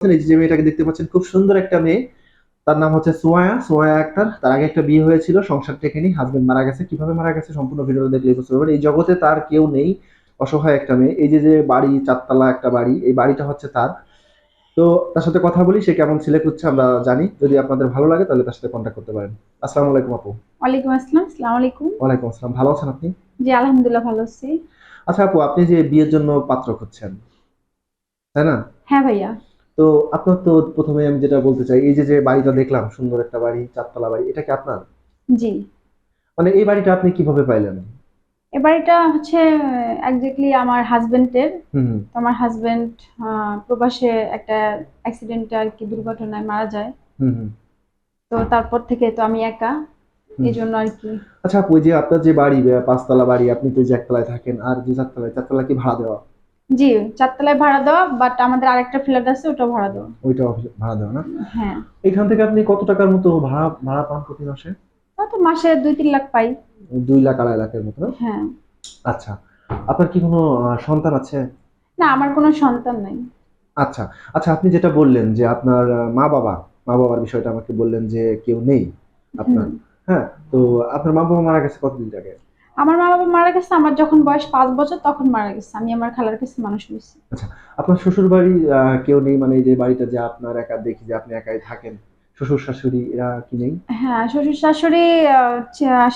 এই যে মেয়েটাকে দেখতে পাচ্ছেন খুব সুন্দর একটা মেয়ে। তার নাম হচ্ছে সোয়া সোয়া আক্তার তার আগে একটা বিয়ে হয়েছিল সংসার টেকেনি হাজবেন্ড মারা গেছে। কীভাবে মারা গেছে সম্পূর্ণ ভিডিওটা দেখলে বুঝতে পারবেন। এই জগতে তার কেউ নেই অসহায় একটা মেয়ে। এই যে যে বাড়ি চারতলা একটা বাড়ি এই বাড়িটা হচ্ছে তার। তো তার সাথে কথা বলি সে কেমন ছেলে খুঁজছে আমরা জানি। যদি আপনাদের ভালো লাগে তাহলে তার সাথে কন্ট্যাক্ট করতে পারেন। আসসালামু আলাইকুম আপু। ওয়ালাইকুম আসসালাম আসসালামু আলাইকুম। ওয়ালাইকুম আসসালাম। ভালো আছেন আপনি? জি আলহামদুলিল্লাহ ভালো আছি। আচ্ছা আপু আপনি যে বিয়ের জন্য পাত্র খুঁজছেন তাই না? হ্যাঁ ভাইয়া। তো আপনার তো প্রথমে আমি যেটা বলতে চাই এই যে যে বাড়িটা দেখলাম সুন্দর একটা বাড়ি চারতলা বাড়ি এটা কি আপনার? জি। মানে এই বাড়িটা আপনি কীভাবে পাইলেন? এ বাড়িটা হচ্ছে একজাক্টলি আমার হাজবেন্ডের আমার হাজবেন্ড প্রবাসে একটা অ্যাক্সিডেন্টে আর কি দুর্ঘটনায় মারা যায়। তো তারপর থেকে তো আমি একা। এই জন্য আর কি। আচ্ছা ওই যে আপনার যে বাড়ি পাঁচতলা বাড়ি আপনি তো যে একতলায় থাকেন আর যে চারতলায় চারতলা কি ভাড়া দেওয়া? জি চারতলায় ভাড়া দেওয়া বাট আমাদের আরেকটা ফ্ল্যাট আছে ওটা ভাড়া দেওয়া। ওইটা ভাড়া দেওয়া না? হ্যাঁ। এখান থেকে আপনি কত টাকার মতো ভাড়া ভাড়া পান প্রতি মাসে? তা তো মাসে দুই তিন লাখ পাই। দুই লাখ আড়াই লাখের মতো? হ্যাঁ। আচ্ছা। আপনার কি কোনো সন্তান আছে? না আমার কোনো সন্তান নাই। আচ্ছা। আচ্ছা আপনি যেটা বললেন যে আপনার মা বাবা মা বাবার বিষয়টা আমাকে বললেন যে কেউ নেই আপনার। হ্যাঁ তো আপনার মা বাবা মারা গেছে কতদিন আগে? আমার মা বাবা মারা গেছে আমার যখন বয়স পাঁচ বছর তখন মারা গেছে আমি আমার খালার কাছে মানুষ হয়েছি। আচ্ছা আপনার শ্বশুর বাড়ি কেউ নেই? মানে যে বাড়িটা যে আপনার একা দেখি যে আপনি একাই থাকেন শ্বশুর শাশুড়ি এরা কি নেই? হ্যাঁ শ্বশুর শাশুড়ি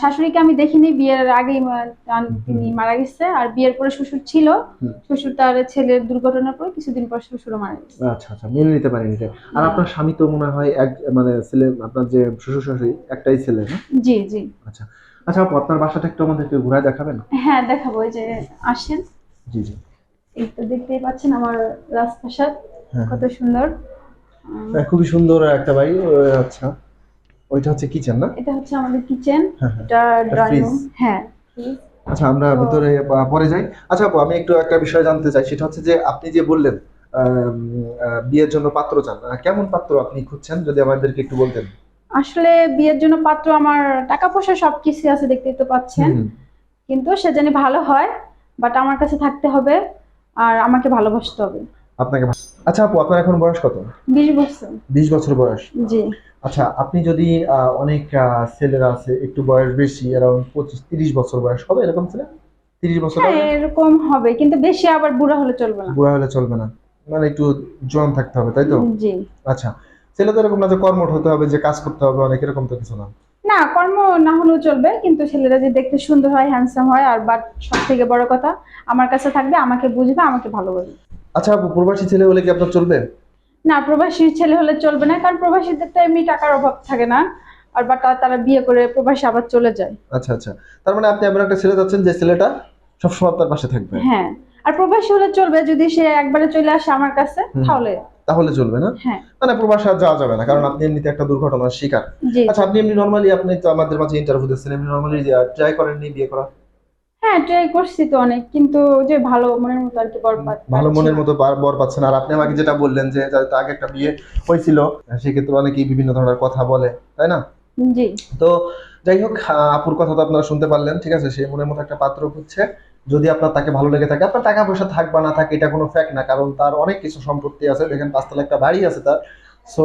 শাশুড়িকে আমি দেখিনি বিয়ের আগেই তিনি মারা গেছে আর বিয়ের পরে শ্বশুর ছিল। শ্বশুর তার ছেলের দুর্ঘটনার পরে কিছুদিন পর শ্বশুরও মারা গেছে। আচ্ছা আচ্ছা মেনে নিতে পারেন এটা আর আপনার স্বামী তো মনে হয় এক মানে ছেলে আপনার যে শ্বশুর শাশুড়ি একটাই ছেলে না? জি জি। আচ্ছা আচ্ছা আপু আপনার বাসাটা একটু আমাদেরকে ঘুরায় দেখাবেন? হ্যাঁ দেখাবো এই যে আসেন। জি জি। এই তো দেখতেই পাচ্ছেন আমার রাজপ্রাসাদ হ্যাঁ কত সুন্দর। উম, হ্যাঁ, খুবই সুন্দর একটা বাড়ি আচ্ছা। ওইটা হচ্ছে কিচেন না? এটা হচ্ছে আমাদের কিচেন হ্যাঁ হ্যাঁ। এটা ড্রয়িং রুম হ্যাঁ। আচ্ছা আমরা ভিতরে পরে যাই। আচ্ছা আপু আমি একটু একটা বিষয় জানতে চাই সেটা হচ্ছে যে আপনি যে বললেন আহ, বিয়ের জন্য পাত্র চান কেমন পাত্র আপনি খুঁজছেন যদি আমাদেরকে একটু বলতেন? আসলে বিয়ের জন্য পাত্র আমার টাকা পয়সা সবকিছু আছে দেখতেই তো পাচ্ছেন। কিন্তু সে জানি ভালো হয় বাট আমার কাছে থাকতে হবে আর আমাকে ভালোবাসতে হবে। আপনাকে আচ্ছা আপু আপনার এখন বয়স কত? বিশ বছর। বিশ বছর বয়স। জি। আচ্ছা আপনি যদি অনেক ছেলেরা আছে একটু বয়স বেশি অ্যারাউন্ড পঁচিশ তিরিশ বছর বয়স হবে এরকম ছেলে? তিরিশ বছর হ্যাঁ হবে? এরকম হবে কিন্তু বেশি আবার বুড়া হলে চলবে না। বুড়া হলে চলবে না। মানে একটু জোয়ান থাকতে হবে তাই তো? জি। আচ্ছা ছেলে তো এরকম না যে কর্মঠ হতে হবে যে কাজ করতে হবে অনেক এরকম তো কিছু না? না কর্ম না হলেও চলবে কিন্তু ছেলেরা যে দেখতে সুন্দর হয় হ্যান্ডসাম হয় আর বাট সব থেকে বড় কথা আমার কাছে থাকবে আমাকে বুঝবে আমাকে ভালোবাসবে। আচ্ছা আপু প্রবাসী ছেলে হলে কি আপনার চলবে? না প্রবাসী ছেলে হলে চলবে না কারণ প্রবাসীদের তো এমনি টাকার অভাব থাকে না আর বাট তারা বিয়ে করে প্রবাসী আবার চলে যায়। আচ্ছা আচ্ছা। তার মানে আপনি এমন একটা ছেলে যাচ্ছেন যে ছেলেটা সবসময় আপনার পাশে থাকবে? হ্যাঁ। আর প্রবাসী হলে চলবে যদি সে একবারে চলে আসে আমার কাছে তাহলে। তাহলে চলবে না? হ্যাঁ। মানে প্রবাসে আর যাওয়া যাবে না কারণ আপনি এমনিতে একটা দুর্ঘটনার শিকার। আচ্ছা আপনি এমনি নর্মালি আপনি তো আমাদের মাঝে ইন্টারভিউ দিচ্ছেন এমনি নর্মালি ট্রাই করেননি বিয়ে করা হ্যাঁ ট্রাই করছি তো অনেক কিন্তু যে ভালো মনের মতো আর কি বর ভালো মনের মতো বার- পাচ্ছেন। আর আপনি আমাকে যেটা বললেন যে যাদের আগে একটা বিয়ে হয়েছিল সেক্ষেত্রে অনেকেই বিভিন্ন ধরনের কথা বলে তাই না? জি। তো যাই হোক আপুর কথা তো আপনারা শুনতে পারলেন ঠিক আছে? সে মনের মতো একটা পাত্র খুঁজছে। যদি আপনার তাকে ভালো লেগে থাকে, আপনার টাকা পয়সা থাক বা না থাকে, এটা কোনো ফ্যাক্ট না, কারণ তার অনেক কিছু সম্পত্তি আছে। দেখেন পাঁচতলা একটা বাড়ি আছে তার। সো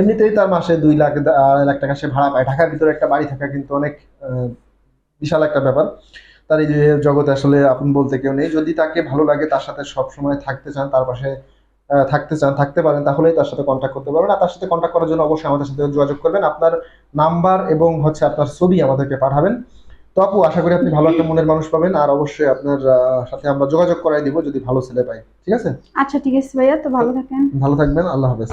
এমনিতেই তার মাসে দুই লাখ আড়াই লাখ টাকা সে ভাড়া পায়। ঢাকার ভিতরে একটা বাড়ি থাকা কিন্তু অনেক বিশাল একটা ব্যাপার। তার এই যে জগতে আসলে আপন বলতে কেউ নেই। যদি তাকে ভালো লাগে, তার সাথে সব সময় থাকতে চান, তার পাশে থাকতে চান, থাকতে পারেন, তাহলেই তার সাথে কন্ট্যাক্ট করতে পারবেন। আর তার সাথে কন্ট্যাক্ট করার জন্য অবশ্যই আমাদের সাথে যোগাযোগ করবেন। আপনার নাম্বার এবং হচ্ছে আপনার ছবি আমাদেরকে পাঠাবেন। তো আপু আশা করি আপনি ভালো একটা মনের মানুষ পাবেন। আর অবশ্যই আপনার সাথে আমরা যোগাযোগ করাই দিব যদি ভালো ছেলে পাই। ঠিক আছে? আচ্ছা ঠিক আছে ভাইয়া তো ভালো থাকেন। ভালো থাকবেন আল্লাহ হাফেজ।